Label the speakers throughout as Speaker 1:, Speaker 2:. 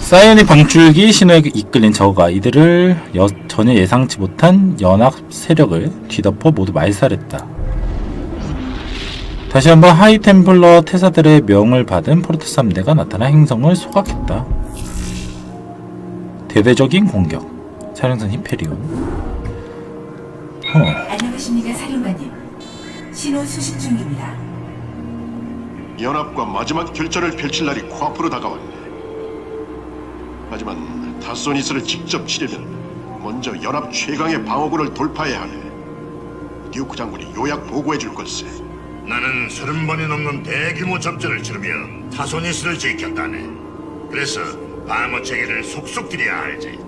Speaker 1: 사이오닉 방출기 신호에 이끌린 저가 이들을 여- 전혀 예상치 못한 연합 세력을 뒤덮어 모두 말살했다. 다시 한번 하이템플러 태사들의 명을 받은 포르투스 함대가 나타나 행성을 소각했다. 대대적인 공격. 사령선 히페리온. 어,
Speaker 2: 안녕하십니까 사령관님. 신호 수신 중입니다.
Speaker 3: 연합과 마지막 결전을 펼칠 날이 코앞으로 다가왔네. 하지만 타소니스를 직접 치려면 먼저 연합 최강의 방어구를 돌파해야 해. 듀크 장군이 요약 보고해 줄 걸세.
Speaker 4: 나는 서른 번이 넘는 대규모 접전을 치르며 타소니스를 지켰다네. 그래서 방어 체계를 속속 들여야 알지.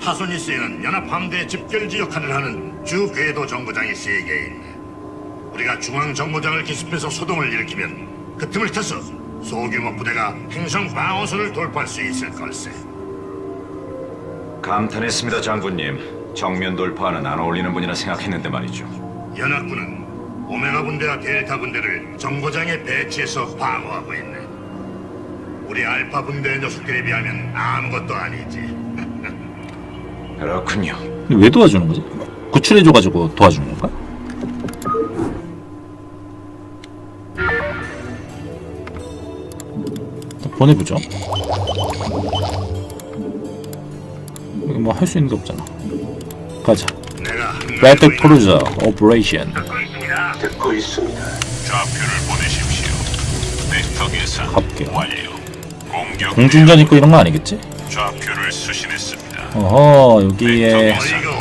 Speaker 4: 타소니스에는 연합 함대 집결지 역할을 하는 주 궤도 정거장이 세 개 있네. 우리가 중앙 정거장을 기습해서 소동을 일으키면 그 틈을 타서 소규모 부대가 행성 방어선을 돌파할 수 있을 걸세.
Speaker 5: 감탄했습니다, 장군님. 정면 돌파는 안 어울리는 분이라 생각했는데 말이죠.
Speaker 4: 연합군은 오메가 분대와 델타 분대를 정거장에 배치해서 방어하고 있네. 우리 알파 분대 녀석들에 비하면 아무것도 아니지.
Speaker 5: 그렇군요.
Speaker 1: 근데 왜 도와주는 거지? 구출해줘가지고 도와주는 건가? 보내보죠. 여기 뭐 할 수 있는 게 없잖아. 가자. 배틀 크루저 오퍼레이션
Speaker 4: 듣고 있습니다.
Speaker 6: 좌표를 보내십시오. 벡터 계산
Speaker 1: 갈게요.
Speaker 6: 완료. 공격
Speaker 1: 공중전 있고 이런 거 아니겠지?
Speaker 6: 좌표를 수신했습니다.
Speaker 1: 어허 여기에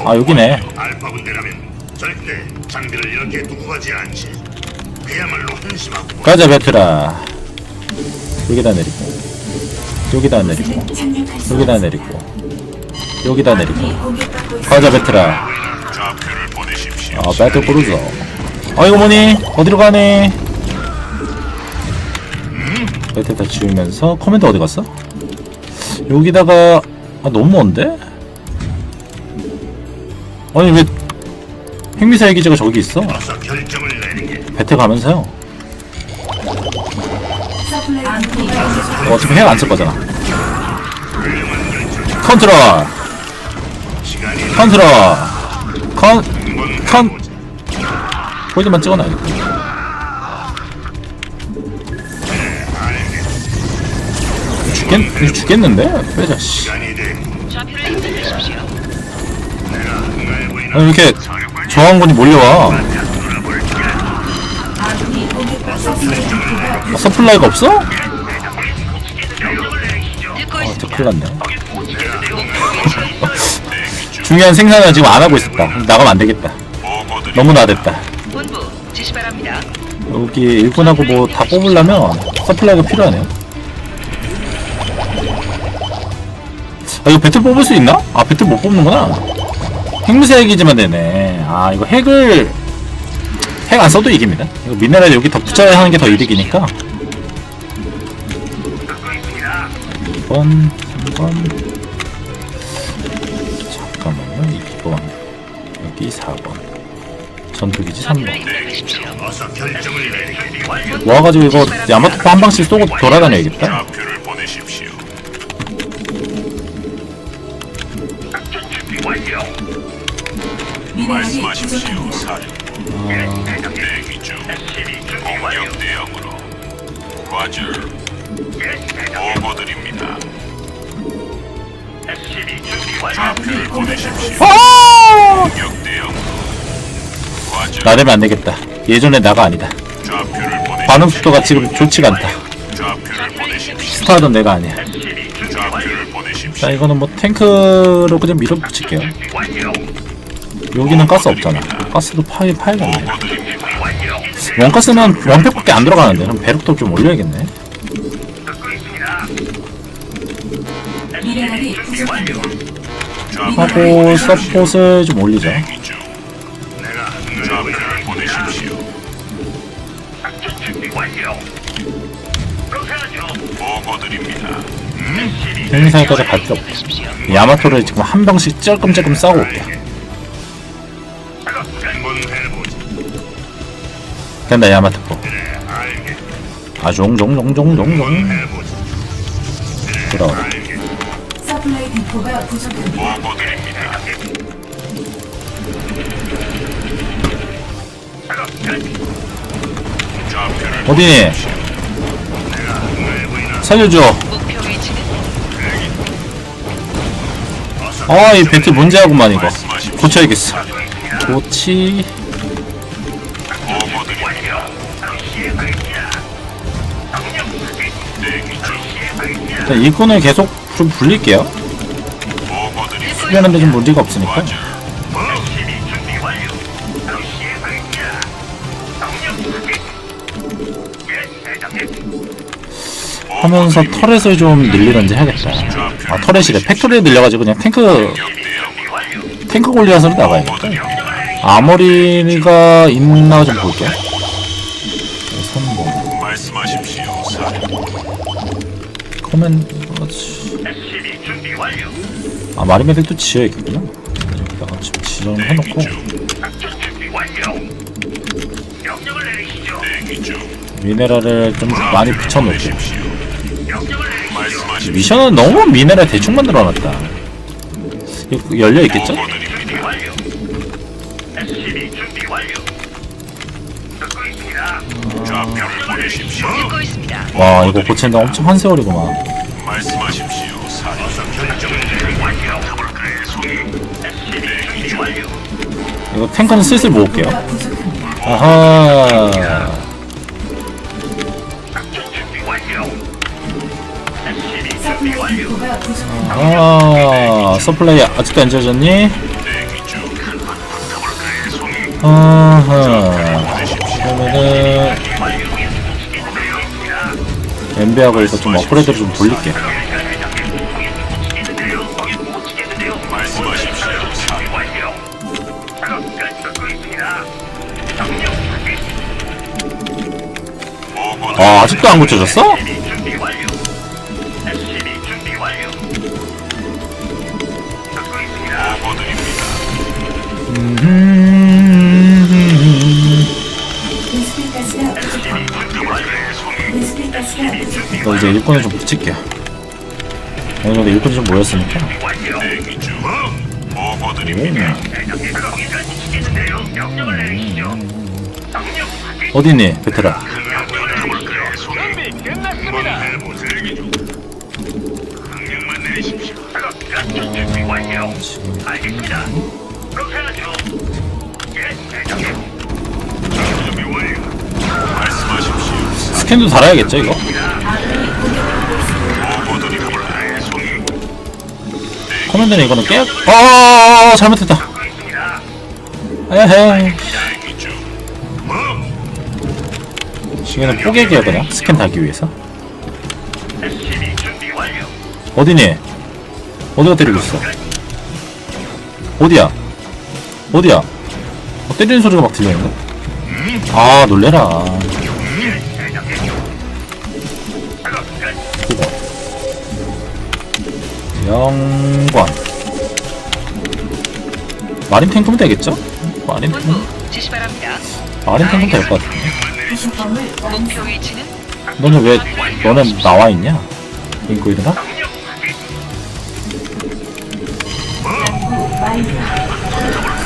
Speaker 1: 아 여기네.
Speaker 4: 알파 분대라면 절대 장비를 이렇게 두고 가지 않지. 그야말로 한심하고.
Speaker 1: 가자 베트라. 여기다 내리고 여기다 내리고 여기다. 내리고 여기다 내리고. 가자 베트라. 아 배틀 어 이거 뭐니 어디로 가니 배틀 다 지우면서 커맨드 어디 갔어 여기다가 아 너무 먼데 아니 왜 핵미사일 기지가 저기 있어. 배틀 가면서요 어, 어차피 핵안쓸 거잖아 컨트롤 컨트롤 컨 컨. 포인트만 찍어놔야겠다 죽겠, 죽겠는데? 빼자 씨 아니, 왜 이렇게 저항군이 몰려와.
Speaker 2: 아,
Speaker 1: 서플라이가 없어? 아,
Speaker 7: 있습니다.
Speaker 1: 저 큰일 났네. 중요한 생산을 지금 안 하고 있었다. 나가면 안 되겠다. 너무 나댔다.
Speaker 7: 본부 지시 바랍니다.
Speaker 1: 여기 일꾼하고 뭐 다 뽑으려면 서플라이가 필요하네요. 아 이거 배틀 뽑을 수 있나? 아 배틀 못 뽑는구나. 핵무새 기지만 되네. 아 이거 핵을 핵 안 써도 이깁니다. 이거 미네랄 여기 더 붙여야 하는 게 더 이득이니까 2번 3번 잠깐만요 2번 여기 4번 전투기지 3번
Speaker 7: 좌표를 입력하십시오.
Speaker 4: 어서 결정을 내리게.
Speaker 1: 모아가지고 이거 야마토포 한 방씩 쏘고 돌아다녀야겠다.
Speaker 6: 말씀하십시오.
Speaker 2: 부족합니다.
Speaker 6: 사령. 대기 중. 공격 대응으로. 과절. 보고드립니다. 좌표를 보내십시오. 공격 대응으로. 과절.
Speaker 1: 나대면 안 되겠다. 예전에 나가 아니다.
Speaker 6: 좌표를.
Speaker 1: 반응 속도가 지금 좋지가 않다.
Speaker 6: 좌표를 보내십시오.
Speaker 1: 스타하던 내가 아니야.
Speaker 6: 좌표를 보내십시오.
Speaker 1: 자 이거는 뭐 탱크로 그냥 밀어붙일게요. 여기는 가스 없잖아. 가스도 파이 파야겠네.
Speaker 6: 보고드립니다.
Speaker 1: 원가스는 원팩밖에 안 들어가는데 그럼 배럭도 좀 올려야겠네. 하고 서폿을 좀 올리자. 핵미사일까지 갈 필요 없어. 야마토를 지금 한 병씩 찔끔찔끔 싸고 올게. 된다 야마토포. 아 종종종종종종. 돌아오라.
Speaker 2: 서플라이 디포가 부족합니다.
Speaker 6: 보고드립니다.
Speaker 1: 어디니? 살려줘.
Speaker 7: 목표 위치는
Speaker 1: 아, 이 배틀 문제하구만, 이거. 고쳐야겠어. 고치. 일단 일꾼을 계속 좀 불릴게요. 수비하는데 좀 문제가 없으니까. 하면서 터렛을 좀 늘리던지 해야겠다. 아, 터렛이래. 팩토리에 늘려가지고 그냥 탱크, 탱크 골리앗으로 나가야겠다. 아머리가 있나 좀 볼게. 선봉.
Speaker 6: 사령.
Speaker 1: 커맨, 그렇지. 아, 마리메들도 지어야겠구나. 여기다가 지금 지정을 해놓고.
Speaker 6: 대기 중.
Speaker 1: 미네랄을 좀 많이 붙여놓을게. 미션은 너무 미네랄 대충 만들어놨다. 이거 열려있겠죠? 와, 이거 고치는데 엄청 한 세월이구만.
Speaker 6: 말씀하십시오. 사령. 대기 중.
Speaker 1: 이거 탱크는 슬슬 모을게요.
Speaker 2: 디포가 부족합니다.
Speaker 1: 아하.
Speaker 2: 서플라이 디포가 부족합니다.
Speaker 1: 아, 서플라이 아직도 안 지어졌니?
Speaker 6: 대기 중.
Speaker 1: 아하. 엠비하고 이거 좀 업그레이드를 좀 돌릴게. 아, 아직도 안 고쳐졌어? 이제 일꾼을 좀 붙일게요. 어느 정도 일꾼이 좀 모였으니까.
Speaker 6: 대기 중. 보고드립니다.
Speaker 1: 어디니?
Speaker 6: 말씀하십시오.
Speaker 1: 스캔도 달아야겠죠, 이거? 커맨드는 이거는 깨, 아, 잘못했다. 에헤이.
Speaker 6: 대기 중.
Speaker 1: 시계는 뽀개기야, 그냥. 스캔 달기 위해서. 어디니? 어디가 때리고 있어? 어디야? 어디야? 어, 때리는 소리가 막 들리는데? 아, 놀래라. 영관. 마린 탱크면 되겠죠? 마린 탱크?
Speaker 7: 본부 지시 바랍니다.
Speaker 1: 마린 탱크면 될 것 같은데.
Speaker 7: 목표 위치는
Speaker 1: 너는 왜, 너는 나와 있냐? 인구이드나?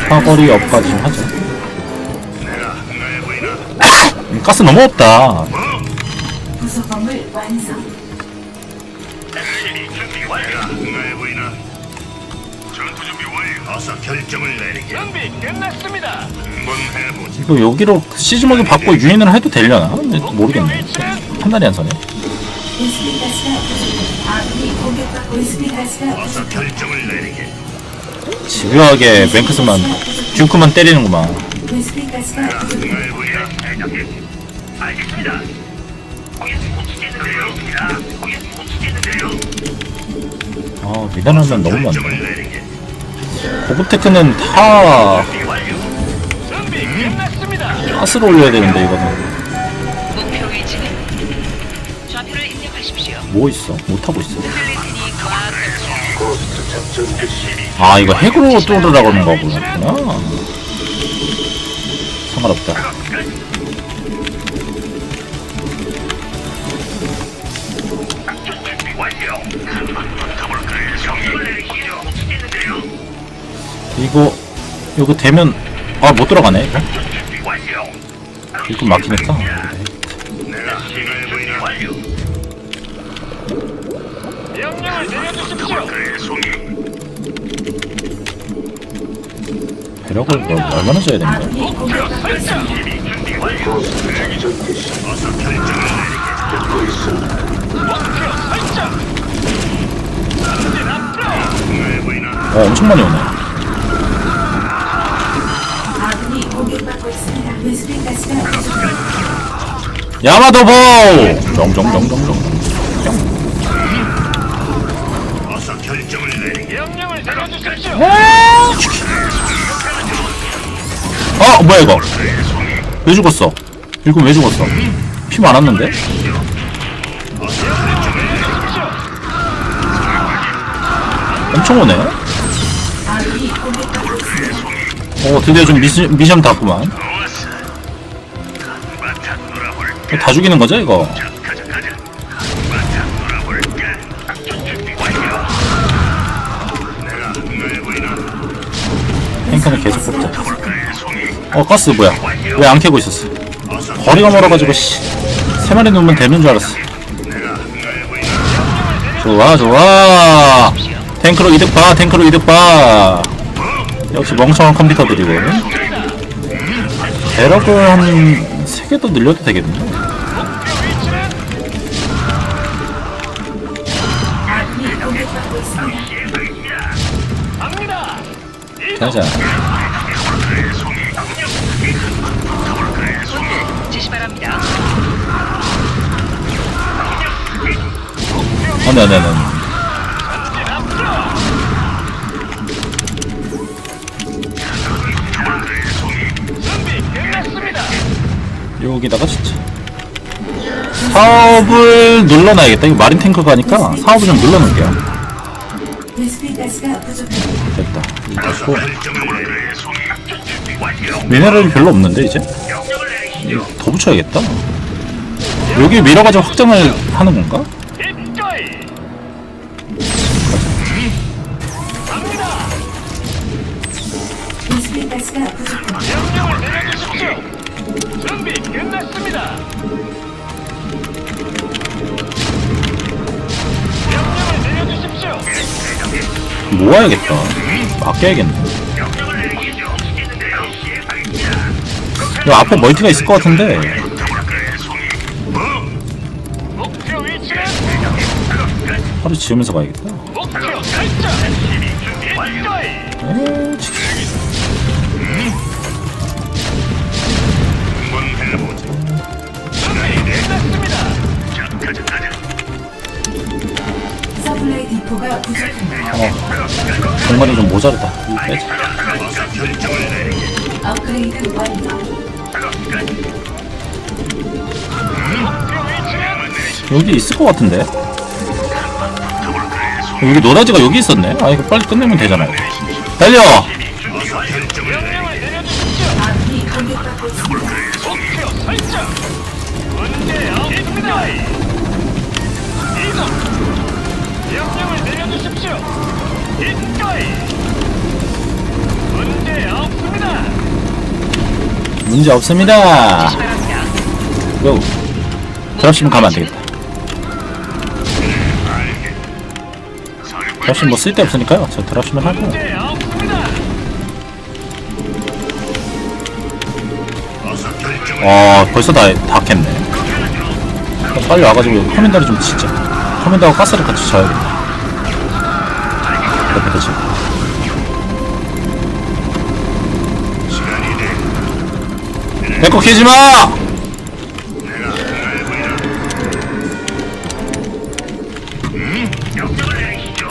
Speaker 1: 사거리 업까지 좀 하죠. 음, 가스 너무 없다.
Speaker 2: 부속 건물 완성.
Speaker 4: 어서 결정을 내리게. 준비 끝났습니다. 한번 해보자.
Speaker 1: 이거 여기로 시즈모드 받고 유인을 해도 되려나? 모르겠네. 판단이 안 서네.
Speaker 4: 어서 결정을 내리게.
Speaker 1: 집요하게 맹크스만, 듀크만 때리는구만.
Speaker 4: 대장님. 알겠습니다. 못 치겠는데요. 못 치겠는데요.
Speaker 1: 아, 미단하면 너무 많네. 고급테크는 다. 가스로 올려야 되는데, 이거는. 뭐 있어? 못하고 있어. 아, 이거 핵으로 뚫으라고 하는 거구나. 상관없다. 이거 되면 아 못 들어가네 이거 이거 막히겠다?
Speaker 6: 명령을 내려주십시오.
Speaker 1: 배력을 뭐, 얼마나
Speaker 4: 내리게. 한가해 보이나?
Speaker 1: 어 엄청 많이 오네
Speaker 2: 아군이 공격받고 있습니다. 베스핀 가스가 부족합니다.
Speaker 1: 야마도보! 정정정정정.
Speaker 4: 어
Speaker 1: 뭐야 이거? 왜 죽었어? 이거 왜 죽었어? 피 많았는데? 엄청 오네. 어 드디어 좀 미션, 미션 닿구만 다 죽이는 거죠 이거? 탱크는 계속 뽑자. 어 가스 뭐야? 왜 안 캐고 있었어? 거리가 멀어가지고 씨 세 마리 놓으면 되는 줄 알았어? 좋아 좋아. 탱크로 이득 봐 탱크로 이득 봐. 역시 멍청한 컴퓨터들이고 배럭을 한 3개 더 늘려도 되겠네.
Speaker 2: 아
Speaker 7: 바랍니다.
Speaker 1: 안돼 안돼 안돼. 여기다가 진짜 사업을 눌러놔야겠다 이거 마린 탱크 가니까 사업을 좀 눌러놓을게요
Speaker 4: 내리게.
Speaker 1: 미네랄이 별로 없는데 이제 더 붙여야겠다 여기 밀어가지고 확장을 하는 건가?
Speaker 6: 준비 끝났습니다. 명령을 내려주십시오.
Speaker 1: 모아야겠다. 아껴야겠네. 이 앞에 멀티가 있을 것 같은데. 하루 지으면서 가야겠다. 에이,
Speaker 2: 부족합니다.
Speaker 1: 공간이 좀 모자르다. 빼자 여기 있을 것 같은데? 여기 노다지가 여기 있었네? 아 이거 빨리 끝내면 되잖아요. 달려
Speaker 6: 문제 없습니다.
Speaker 1: 요. 드랍십은 가면 안 되겠다. 드랍십 뭐 쓸데 없으니까요. 저 드랍십만 하고. 아 벌써 다, 다 캤네. 빨리 와가지고 커맨더를 좀 치자. 커맨더하고 가스를 같이 쳐야겠다 이렇게 되지 내거 캐지마!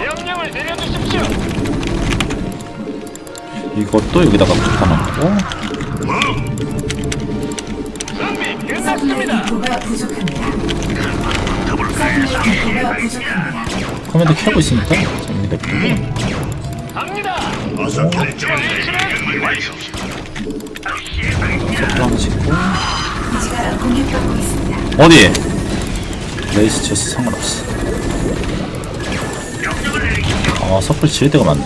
Speaker 6: 명령을 내려주십시오.
Speaker 1: 이것도 여기다가 붙여놓고
Speaker 6: 준비
Speaker 2: 서플라이
Speaker 6: 끝났습니다.
Speaker 2: 디포가 부족합니다. 서플라이 디포가 부족합니다.
Speaker 1: 커맨더 캐고 있으니까 좀 냅두고
Speaker 6: 갑니다.
Speaker 4: 어서 결정을
Speaker 1: 또 하나 짓고
Speaker 2: 기지가 있습니다.
Speaker 1: 어디? 레이스 체스 상관없어 아 서플 지을 데가 많네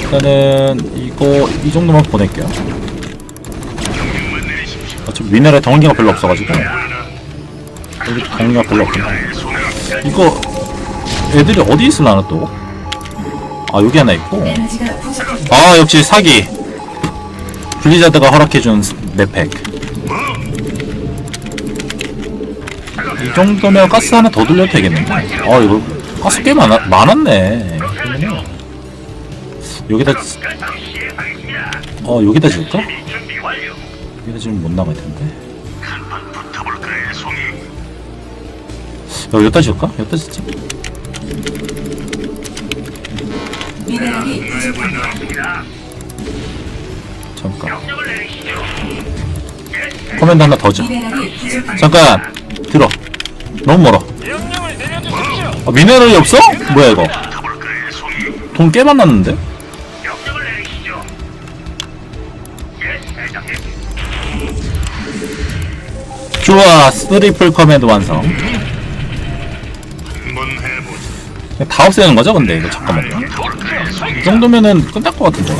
Speaker 1: 일단은 이거 이 정도만 보낼게요 어차피 미네랄 덩어리가 별로 없어가지고 여기 덩어리가 별로 없구나 이거 애들이 어디 있으려나 또? 아 여기 하나 있고. 아 역시 사기 블리자드가 허락해준 맵팩 이 정도면 가스 하나 더 돌려도 되겠는데 아 이거 가스 꽤 많아, 많았네 여기다 지- 어 여기다 지을까? 여기다 지금 못 나갈 텐데 야, 여기다 지을까? 여기다 짓자
Speaker 2: 미네랄이 부족합니다.
Speaker 1: 잠깐 커맨드 하나 더 줘.
Speaker 2: 미네랄이 부족합니다.
Speaker 1: 잠깐 들어 너무 멀어. 아, 미네랄이 없어? 뭐야 이거 돈 꽤 많았는데? 좋아 스트리플 커맨드 완성. 다 없애는 거죠 근데 이거 잠깐만요 이 정도면은 끝날 것 같은데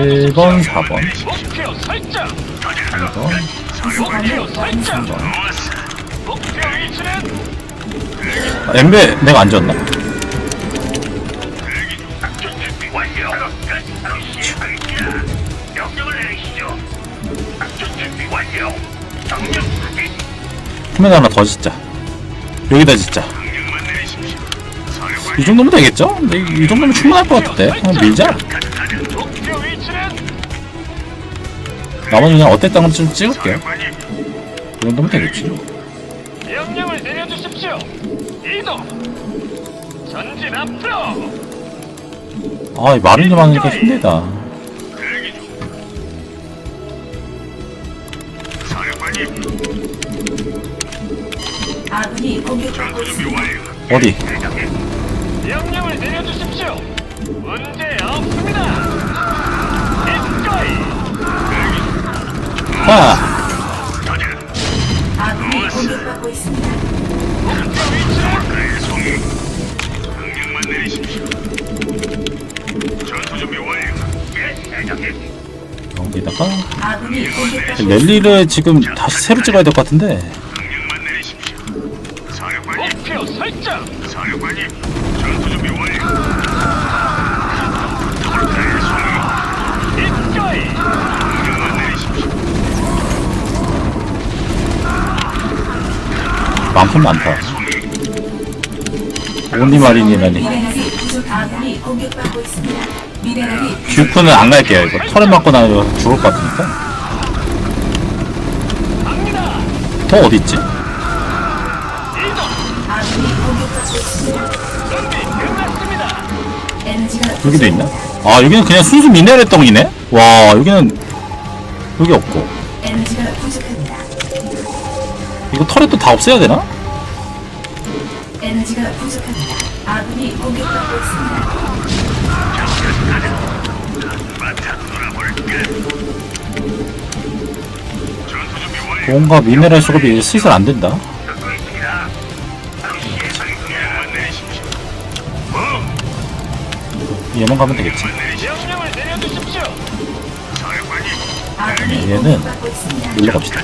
Speaker 1: 1번 4번
Speaker 6: 목표 설정.
Speaker 1: 2번
Speaker 6: 목표 설정.
Speaker 4: 좋았어.
Speaker 6: 목표 위치는
Speaker 1: 아, 엠베 내가 안 줬나?
Speaker 4: 작전 준비 완료. 바로 시행하겠습니다. 명령을 내리시죠. 작전 준비 완료. 명령 확인.
Speaker 1: 커맨드 하나 더 짓자 여기다 짓자
Speaker 4: 명령만 내리십시오. 사령관
Speaker 1: 이 정도면 되겠죠? 근데 이, 이 정도면 충분할 것 같은데 한번 밀자
Speaker 6: 목표
Speaker 1: 나머지 그냥 어땠다는 좀 찍을게요. 이 정도면 되겠지
Speaker 6: 명령을 내려주십시오. 이동. 전진 앞으로.
Speaker 1: 아, 이 말을 좀 하니까 힘들다.
Speaker 2: 아군이 공격받고 있습니다.
Speaker 4: 완료.
Speaker 1: 어디?
Speaker 6: 명령을 내려주십시오. 문제 없습니다. 기꺼이
Speaker 1: 하!
Speaker 4: 대장님.
Speaker 1: 여기다가 랠리를 지금 다시 새로 찍어야 될 것 같은데 많긴 많다. 온리 마린이라니. 듀크는 안 갈게요. 이거 털을 맞고 나면 죽을 것 같으니까. 더.
Speaker 2: 에너지가
Speaker 1: 여기도 있나? 아 여기는 그냥 순수 미네랄 덩이네? 와 여기는 여기 없고 이거 또다 없애야 되나?
Speaker 2: 에너지가 부족합니다. 아군이 공격받고 있습니다.
Speaker 1: 뭔가 미네랄 수급이 슬슬 안 된다. 얘만 가면 되겠지. 얘는
Speaker 2: 공격받고 있습니다.
Speaker 1: 놀러 갑시다.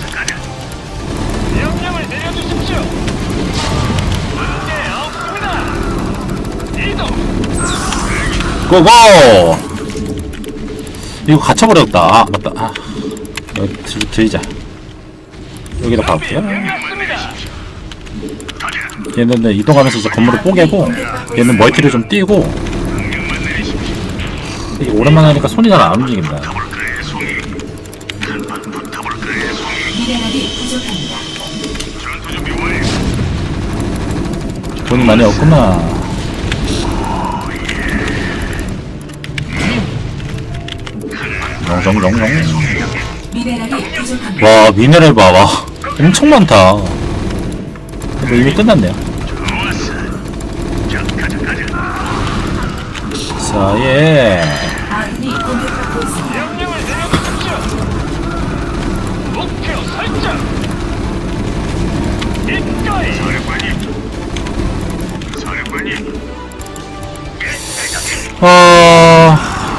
Speaker 1: 고고! 이거 갇혀버렸다. 아, 맞다. 아, 여기 들, 들자. 여기다 박을게요. 얘는 네, 이동하면서 건물을 뽀개고, 얘는 멀티를 좀 띄고. 이게 오랜만에 하니까 손이 잘 안 움직인다.
Speaker 4: 송이. 한판 붙
Speaker 2: 롱롱롱롱
Speaker 1: 와 미네랄 봐봐. 엄청 많다. 근데 이미 끝났네요. 자예.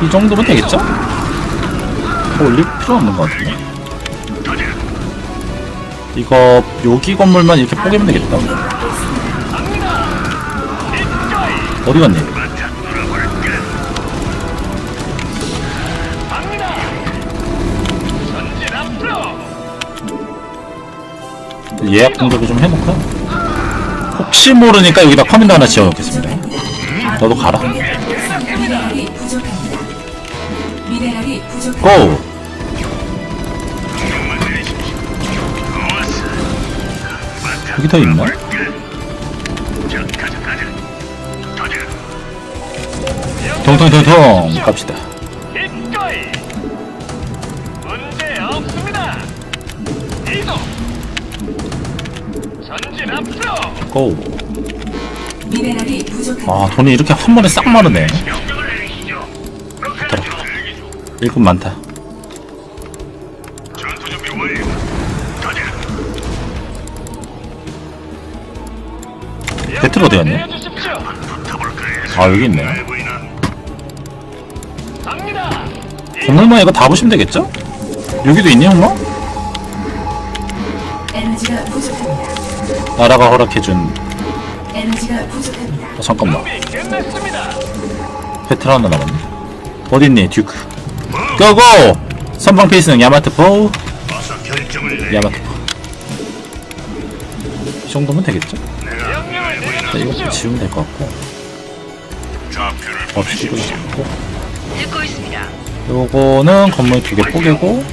Speaker 2: 아이
Speaker 1: 정도면 되겠죠? 더 올릴 필요 없는 것 같은데 이거 여기 건물만 이렇게 뽀개면 되겠다. 어디 갔니? 예약 공격을 좀 해놓고 혹시 모르니까 여기다 커맨드 하나 지어놓겠습니다 너도 가라. 고! 여기 더 있나? 통통통통 갑시다
Speaker 6: 이거이. 문제 없습니다. 이동. 전진 앞으로.
Speaker 1: 고!
Speaker 2: 미네랄이 부족합니다.
Speaker 1: 아 돈이 이렇게 한 번에 싹 마르네 일꾼 많다 갔냐?
Speaker 6: 내려주십시오.
Speaker 1: 아 여기 있네. 건물만 이거 다 보시면 되겠죠? 여기도 있니 형마? 나라가 허락해준. 어, 잠깐만. 배틀 하나 남았네 어딨니 듀크 고고! 선방 페이스는 야마트 포
Speaker 4: 어서 결정을 내.
Speaker 1: 야마트 포 이 정도면 되겠죠?
Speaker 6: 내려주십시오.
Speaker 1: 지우면 될 것 같고
Speaker 4: 좌표를
Speaker 1: 없이 이거 잡고
Speaker 7: 듣고 있습니다.
Speaker 1: 요거는 건물 두 개 포개고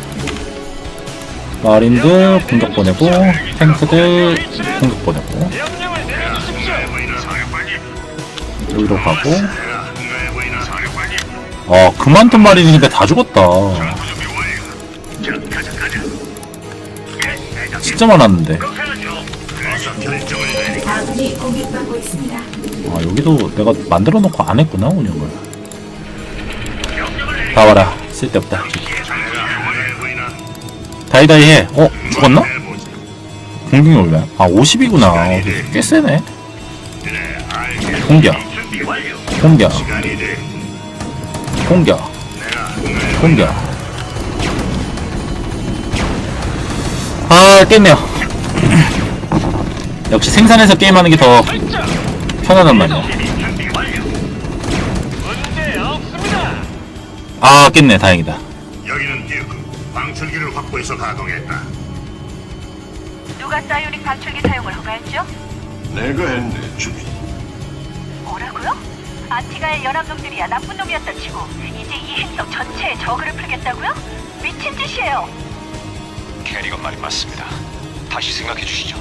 Speaker 1: 마린들 공격 보내고 탱크들 공격 보내고
Speaker 6: 명령을 내려주십시오.
Speaker 1: 여기로 가고
Speaker 4: 사령관님.
Speaker 1: 아 그만둔 마린이니까 다 죽었다
Speaker 4: 준비 완료. 자, 가자, 가자. 예, 대장님.
Speaker 1: 진짜 많았는데
Speaker 4: 그렇게 하죠. 어서 결정을 내리.
Speaker 2: 아군이 공격받고 있습니다.
Speaker 1: 아 여기도 내가 만들어 놓고 안 했구나 운영을 다 와라 쓸데없다. 다이다이 해 어? 죽었나? 공격이 얼마야? 아 50이구나 꽤 세네. 공격. 공격. 공격 공격 아 깼네요 역시 생산해서 게임하는 게 더. 편하단 말이야. 아 깼네 다행이다
Speaker 4: 여기는 듀크. 방출기를 확보해서 가동했다.
Speaker 7: 누가 사이오닉 방출기 사용을 허가했죠?
Speaker 3: 내가 했네, 주민.
Speaker 7: 뭐라고요? 안티가의 연합놈들이야 나쁜 놈이었다 치고 이제 이 행성 전체에 저그를 풀겠다고요? 미친 짓이에요.
Speaker 5: 캐리건 말이 맞습니다. 다시 생각해 주시죠.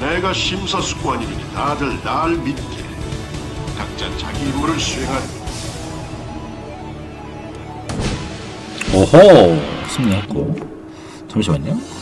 Speaker 3: 내가 심사숙고하니니 다들 날 믿게. 각자 자기 임무를 수행한
Speaker 1: 오호 승리했고. 잠시만요